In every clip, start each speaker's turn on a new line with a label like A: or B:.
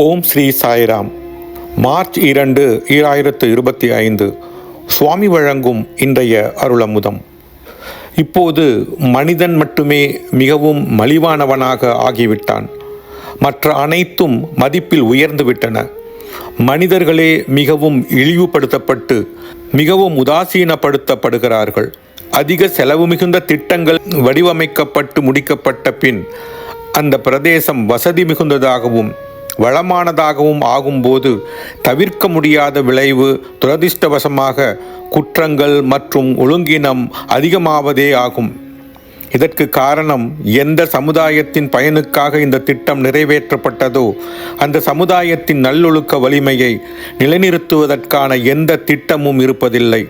A: ஓம் Sri Sairam. March இரண்டு ஈராயிரத்து இருபத்தி ஐந்து. சுவாமி வழங்கும் இன்றைய அருளமுதம். இப்போது மனிதன் மட்டுமே மிகவும் மலிவானவனாக ஆகிவிட்டான். மற்ற அனைத்தும் மதிப்பில் உயர்ந்துவிட்டன. மனிதர்களே மிகவும் இழிவுபடுத்தப்பட்டு மிகவும் உதாசீனப்படுத்தப்படுகிறார்கள். அதிக செலவு மிகுந்த திட்டங்கள் வடிவமைக்கப்பட்டு முடிக்கப்பட்ட பின் அந்த பிரதேசம் வசதி மிகுந்ததாகவும் வளமானதாகவும் ஆகும்போது தவிர்க்க முடியாத விளைவு துரதிர்ஷ்டவசமாக குற்றங்கள் மற்றும் ஒழுங்கினம் அதிகமாவதே ஆகும். இதற்கு காரணம் எந்த சமுதாயத்தின் பயனுக்காக இந்த திட்டம் நிறைவேற்றப்பட்டதோ அந்த சமுதாயத்தின் நல்லொழுக்க வலிமையை நிலைநிறுத்துவதற்கான எந்த திட்டமும் இருப்பதில்லை.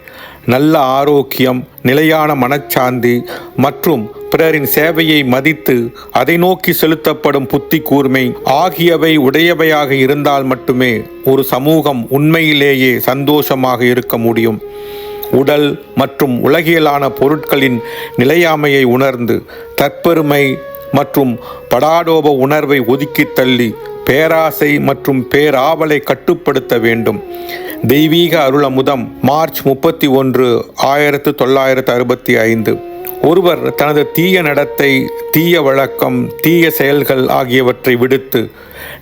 A: நல்ல ஆரோக்கியம் நிலையான மனச்சாந்தி மற்றும் பிறரின் சேவையை மதித்து அதை நோக்கி செலுத்தப்படும் புத்தி கூர்மை ஆகியவை உடையவையாக இருந்தால் மட்டுமே ஒரு சமூகம் உண்மையிலேயே சந்தோஷமாக இருக்க முடியும். உடல் மற்றும் உலகியலான பொருட்களின் நிலையாமையை உணர்ந்து தற்பெருமை மற்றும் படாடோப உணர்வை ஒதுக்கித் தள்ளி பேராசை மற்றும் பேராவலை கட்டுப்படுத்த வேண்டும். தெய்வீக அருளமுதம் மார்ச் முப்பத்தி ஒன்று ஆயிரத்து தொள்ளாயிரத்து அறுபத்தி ஐந்து. ஒருவர் தனது தீய நடத்தை தீய வழக்கம் தீய செயல்கள் ஆகியவற்றை விடுத்து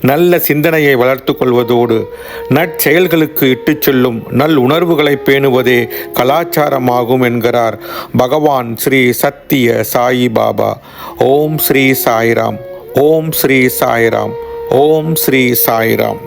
A: நல்ல சிந்தனையை வளர்த்து கொள்வதோடு நற்செயல்களுக்கு இட்டுச் செல்லும் நல் உணர்வுகளை பேணுவதே கலாச்சாரமாகும் என்கிறார் பகவான் ஸ்ரீ சத்திய சாயி பாபா. ஓம் ஸ்ரீ சாய்ராம். ஓம் ஸ்ரீ சாய்ராம். ஓம் ஸ்ரீ சாய்ராம்.